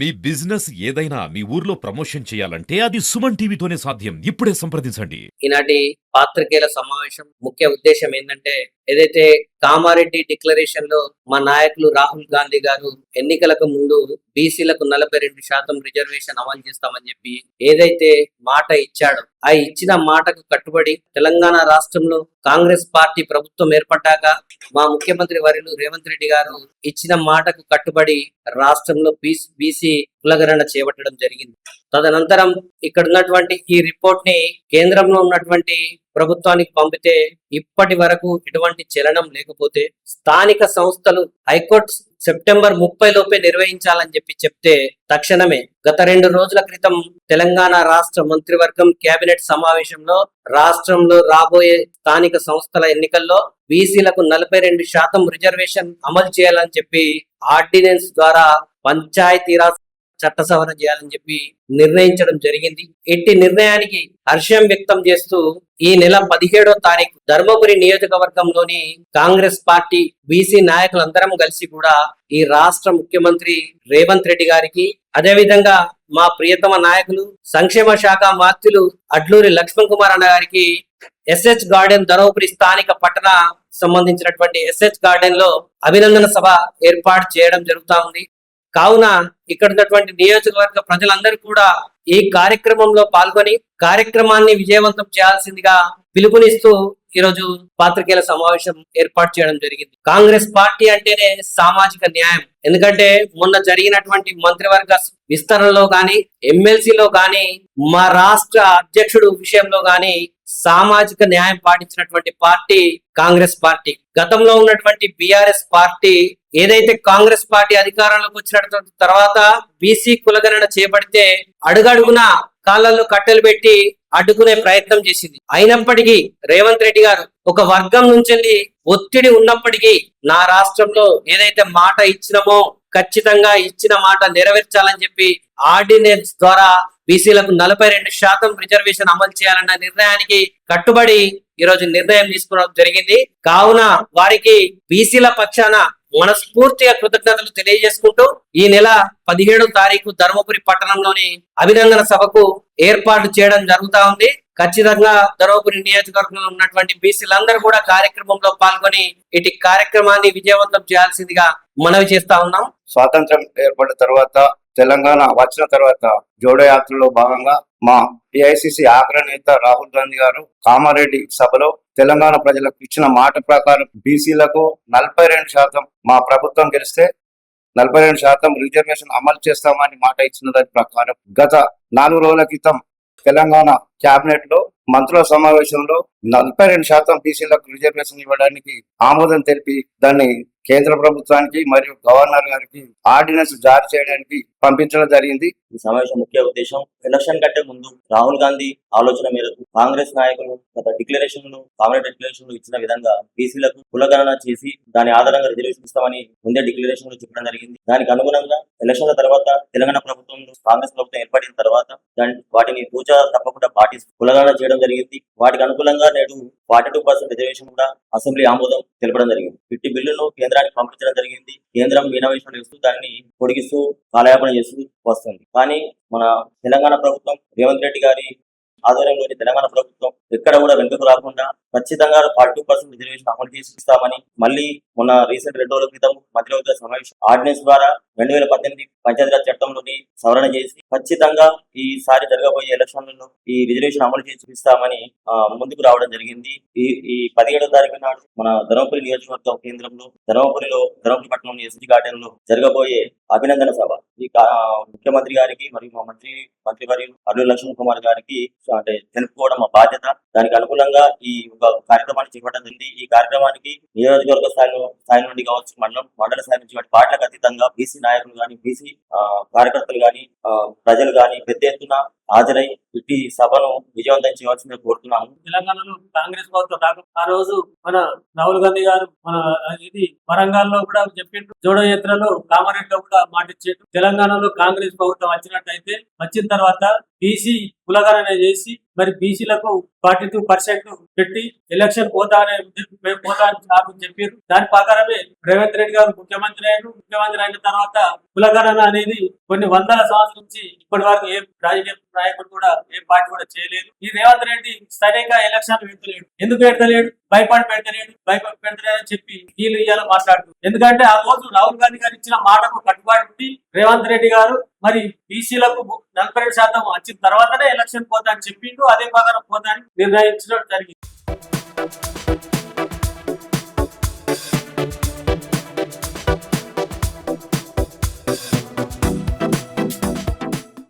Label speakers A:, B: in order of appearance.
A: మీ business ఏదైనా మీ ఊర్లో promotion చేయాలంటే అది సుమన్ టీవీతోనే సాధ్యం. ఇప్పుడే సంప్రదించండి.
B: ఈనాటి పాత్రికేయుల సమావేశం ముఖ్య ఉద్దేశం ఏంటంటే ఏదైతే కామారెడ్డి డిక్లరేషన్లో మా నాయకులు రాహుల్ గాంధీ గారు ఎన్నికలకు ముందు బీసీలకు నలభై రెండు శాతం రిజర్వేషన్ అమలు చేస్తామని చెప్పి ఏదైతే మాట ఇచ్చాడో ఆ ఇచ్చిన మాటకు కట్టుబడి తెలంగాణ రాష్ట్రంలో కాంగ్రెస్ పార్టీ ప్రభుత్వం ఏర్పడ్డాక మా ముఖ్యమంత్రి వర్యులు రేవంత్ రెడ్డి గారు ఇచ్చిన మాటకు కట్టుబడి రాష్ట్రంలో బీసీ కులగరణ చేపట్టడం జరిగింది. తదనంతరం ఇక్కడ ఉన్నటువంటి ఈ రిపోర్ట్ని కేంద్రంలో ఉన్నటువంటి ప్రభుత్వానికి పంపితే ఇప్పటి వరకు ఎటువంటి చలనం లేకపోతే స్థానిక సంస్థలు హైకోర్టు సెప్టెంబర్ ముప్పై లోపే నిర్వహించాలని చెప్పి చెప్తే తక్షణమే గత రెండు రోజుల క్రితం తెలంగాణ రాష్ట్ర మంత్రివర్గం కేబినెట్ సమావేశంలో రాష్ట్రంలో రాబోయే స్థానిక సంస్థల ఎన్నికల్లో బీసీలకు నలభై రెండు శాతం రిజర్వేషన్ అమలు చేయాలని చెప్పి ఆర్డినెన్స్ ద్వారా పంచాయతీరాజ్ చట్ట సవరణ చేయాలని చెప్పి నిర్ణయించడం జరిగింది. ఎట్టి నిర్ణయానికి హర్షం వ్యక్తం చేస్తూ ఈ నెల పదిహేడో తారీఖు ధర్మపురి నియోజకవర్గంలోని కాంగ్రెస్ పార్టీ బీసీ నాయకులందరం కలిసి కూడా ఈ రాష్ట్ర ముఖ్యమంత్రి రేవంత్ రెడ్డి గారికి అదే విధంగా మా ప్రియతమ నాయకులు సంక్షేమ శాఖ మాత్యులు అడ్లూరి లక్ష్మణ్ కుమార్ అన్న గారికి ఎస్హెచ్ గార్డెన్ ధర్మపురి స్థానిక పట్టణ సంబంధించినటువంటి ఎస్హెచ్ గార్డెన్లో అభినందన సభ ఏర్పాటు చేయడం జరుగుతా ఉంది. కావున ఇక్కడ ఉన్నటువంటి నియోజకవర్గ ప్రజలందరూ కూడా ఈ కార్యక్రమంలో పాల్గొని కార్యక్రమాన్ని విజయవంతం చేయాల్సిందిగా పిలుపునిస్తూ ఈరోజు పాత్రికేయుల సమావేశం ఏర్పాటు చేయడం జరిగింది. కాంగ్రెస్ పార్టీ అంటేనే సామాజిక న్యాయం. ఎందుకంటే మొన్న జరిగినటువంటి మంత్రివర్గ విస్తరణలో గాని ఎమ్మెల్సీలో గాని మా రాష్ట్ర అధ్యక్షుడు విషయంలో గాని సామాజిక న్యాయం పాటించినటువంటి పార్టీ కాంగ్రెస్ పార్టీ. గతంలో ఉన్నటువంటి బిఆర్ఎస్ పార్టీ ఏదైతే కాంగ్రెస్ పార్టీ అధికారంలోకి వచ్చినటువంటి తర్వాత బీసీ కులగణన చేపడితే అడుగడుగున కాళ్ళల్లో కట్టెలు పెట్టి అడ్డుకునే ప్రయత్నం చేసింది. అయినప్పటికీ రేవంత్ రెడ్డి గారు ఒక వర్గం నుంచి ఒత్తిడి ఉన్నప్పటికీ నా రాష్ట్రంలో ఏదైతే మాట ఇచ్చినామో ఖచ్చితంగా ఇచ్చిన మాట నెరవేర్చాలని చెప్పి ఆర్డినెన్స్ ద్వారా బీసీలకు నలభై రెండు శాతం రిజర్వేషన్ అమలు చేయాలన్న నిర్ణయానికి కట్టుబడి ఈరోజు నిర్ణయం తీసుకోవడం జరిగింది. కావున వారికి బీసీల పక్షాన మనస్ఫూర్తిగా కృతజ్ఞతలు తెలియజేసుకుంటూ ఈ నెల పదిహేడో తారీఖు ధర్మపురి పట్టణంలోని అభినందన సభకు ఏర్పాటు చేయడం జరుగుతా ఉంది. ఖచ్చితంగా ధర్మపురి నియోజకవర్గంలో ఉన్నటువంటి బీసీలందరూ కూడా కార్యక్రమంలో పాల్గొని ఇటు కార్యక్రమాన్ని విజయవంతం చేయాల్సిందిగా మనవి చేస్తా ఉన్నాం.
C: స్వాతంత్రం ఏర్పడిన తర్వాత తెలంగాణ వచ్చిన తర్వాత జోడో యాత్రలో భాగంగా మా ఏఐసిసి ఆగ్ర నేత రాహుల్ గాంధీ గారు కామారెడ్డి సభలో తెలంగాణ ప్రజలకు ఇచ్చిన మాట ప్రకారం బీసీలకు నలభై రెండు శాతం మా ప్రభుత్వం గెలిస్తే నలభై రెండు శాతం రిజర్వేషన్ అమలు చేస్తామని మాట ఇచ్చిన దాని ప్రకారం గత నాలుగు రోజుల క్రితం తెలంగాణ కేబినెట్లో మంత్రుల సమావేశంలో నలభై రెండు శాతం బీసీలకు రిజర్వేషన్ ఇవ్వడానికి ఆమోదం తెలిపి దాన్ని కేంద్ర ప్రభుత్వానికి మరియు గవర్నర్ గారికి ఆర్డినెన్స్ జారీ చేయడానికి పంపించడం జరిగింది.
D: ఈ సమావేశం ముఖ్య ఉద్దేశం ఎలక్షన్ కంటే ముందు రాహుల్ గాంధీ ఆలోచన మేరకు కాంగ్రెస్ నాయకులు గత డిక్లరేషన్లు కాంగ్రెస్ డిక్లరేషన్ ఇచ్చిన విధంగా బీసీలకు కులగణన చేసి దాని ఆధారంగా రిజర్వేషన్ ఇస్తామని ముందే డిక్లరేషన్లో చెప్పడం జరిగింది. దానికి అనుగుణంగా ఎలక్షన్ల తర్వాత తెలంగాణ ప్రభుత్వం కాంగ్రెస్ ప్రభుత్వం ఏర్పడిన తర్వాత వాటిని పూజ తప్పకుండా పాటిస్తూ కులగణన చేయడం జరిగింది. వాటికి అనుకూలంగా నేడు ఫార్టీ టూ పర్సెంట్ రిజర్వేషన్ కూడా అసెంబ్లీ ఆమోదం తెలపడం జరిగింది. ఇట్టి బిల్లును కేంద్రానికి పంపించడం జరిగింది. కేంద్రం మీనవేశం చేస్తూ దాన్ని పొడిగిస్తూ కాలయాపన చేస్తూ వస్తుంది. కానీ మన తెలంగాణ ప్రభుత్వం రేవంత్ రెడ్డి గారి ఆధ్వర్యంలోని తెలంగాణ ప్రభుత్వం ఎక్కడ కూడా వెనుకకు రాకుండా ఖచ్చితంగా ఫార్టీ పర్సెంట్ రిజర్వేషన్ అమలు చేసి ఇస్తామని మళ్ళీ మొన్న రీసెంట్ రెండు రోజుల క్రితం మధ్యవర్తుల సమావేశం. ఆర్డినెన్స్ ద్వారా రెండు వేల పద్దెనిమిది పంచాయతీరాజ్ చట్టంలోని సవరణ చేసి ఖచ్చితంగా ఈసారి జరగబోయే ఎలక్షన్లలో ఈ రిజర్వేషన్ అమలు చేసి ఇస్తామని ముందుకు రావడం జరిగింది. ఈ ఈ పదిహేడో తారీఖు నాడు మన ధర్మపురి నియోజకవర్గ కేంద్రంలో ధర్మపురిలో ధర్మపురి పట్టణం ఎస్జీ గార్డెన్లో జరగబోయే అభినందన సభ. ఈ ముఖ్యమంత్రి గారికి మరియు మా మంత్రి మంత్రి వర్యులు అల్లు లక్ష్మణ్ కుమార్ గారికి అంటే తెలుపుకోవడం మా బాధ్యత. దానికి అనుకూలంగా ఈ ఒక కార్యక్రమాన్ని చేపట్టడం జరిగింది. ఈ కార్యక్రమానికి నియోజకవర్గ స్థాయిలో స్థాయి నుండి కావచ్చు మండలం మండల స్థాయి నుంచి వాటి పార్టీలకు అతీతంగా బీసీ నాయకులు కానీ బీసీ కార్యకర్తలు కానీ ప్రజలు కానీ పెద్ద ఎత్తున హాజరై ఇట్టి సభను విజయవంతం చేయవలసిందిగా కోరుతున్నాము.
E: తెలంగాణలో కాంగ్రెస్ ప్రభుత్వం రాక ఆ రోజు మన రాహుల్ గాంధీ గారు మన ఇది వరంగల్లో కూడా చెప్పిండ్రు. జోడో యాత్రలో కామారెడ్డిలో కూడా మాటిచ్చారు తెలంగాణలో కాంగ్రెస్ ప్రభుత్వం వచ్చినట్టయితే వచ్చిన తర్వాత బీసీ కులగణన చేసి మరి బీసీలకు ఫార్టీ టూ పర్సెంట్ పెట్టి ఎలక్షన్ పోతా అనే మేము పోతా అని నాకు చెప్పారు దాని ప్రకారమే రేవంత్ రెడ్డి గారు ముఖ్యమంత్రి అయ్యారు ముఖ్యమంత్రి అయిన తర్వాత కులగణన అనేది కొన్ని వందల సంవత్సరాల నుంచి ఇప్పటి వరకు ఏ రాజకీయ నాయకుడు కూడా ఏ పార్టీ కూడా చేయలేదు. ఈ రేవంత్ రెడ్డి సరిగా ఎలక్షన్ పెడతలేడు. ఎందుకు పెడతలేడు? భయపడి పెడతలేడు. భయపడి పెడతలేడు అని చెప్పి వీళ్ళు ఇవాళ మాట్లాడుతూ. ఎందుకంటే ఆ రోజు రాహుల్ గాంధీ గారు ఇచ్చిన మాటకు కట్టుబడి ఉండి రేవంత్ రెడ్డి గారు మరి బీసీలకు నలభై ఏడు శాతం వచ్చిన తర్వాతనే ఎలక్షన్ పోతా అని చెప్పిండు. అదే ప్రకారం పోతా అని నిర్ణయించడం జరిగింది.